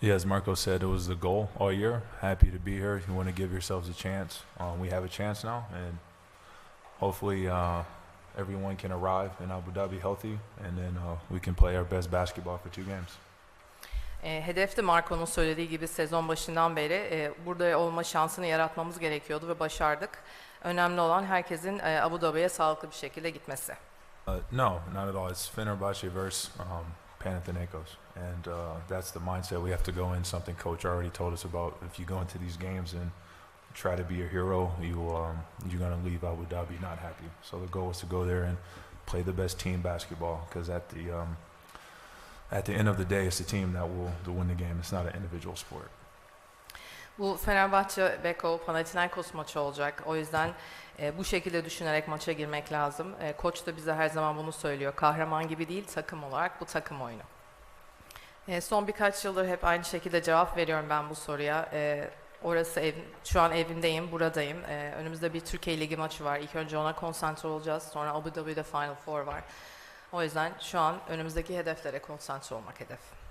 Yeah, as Marco said, it was the goal all year. Happy to be here. You want to give yourselves a chance. Um, we have a chance now, and hopefully uh, everyone can arrive in Abu Dhabi healthy, and then uh, we can play our best basketball for two games. E, hedef de Marco'nun söylediği gibi sezon başından beri e, burada olma şansını yaratmamız gerekiyordu ve başardık. Önemli olan herkesin e, Abu Dhabi'ye sağlıklı bir şekilde gitmesi. Uh, no, not at all. It's Fenerbahce versus um, Panathinaikos, and uh, that's the mindset we have to go in. Something Coach already told us about. If you go into these games and try to be a hero, you um, you're gonna leave Abu Dhabi not happy. So the goal was to go there and play the best team basketball, because at the um, at the end of the day, it's the team that will to win the game. It's not an individual sport. Bu Fenerbahçe Beko Panathinaikos maçı olacak. O yüzden e, bu şekilde düşünerek maça girmek lazım. E, koç da bize her zaman bunu söylüyor. Kahraman gibi değil, takım olarak bu takım oyunu. E, son birkaç yıldır hep aynı şekilde cevap veriyorum ben bu soruya. E, orası ev, şu an evimdeyim, buradayım. E, önümüzde bir Türkiye Ligi maçı var. İlk önce ona konsantre olacağız. Sonra Abu Dhabi'de Final Four var. O yüzden şu an önümüzdeki hedeflere konsantre olmak hedef.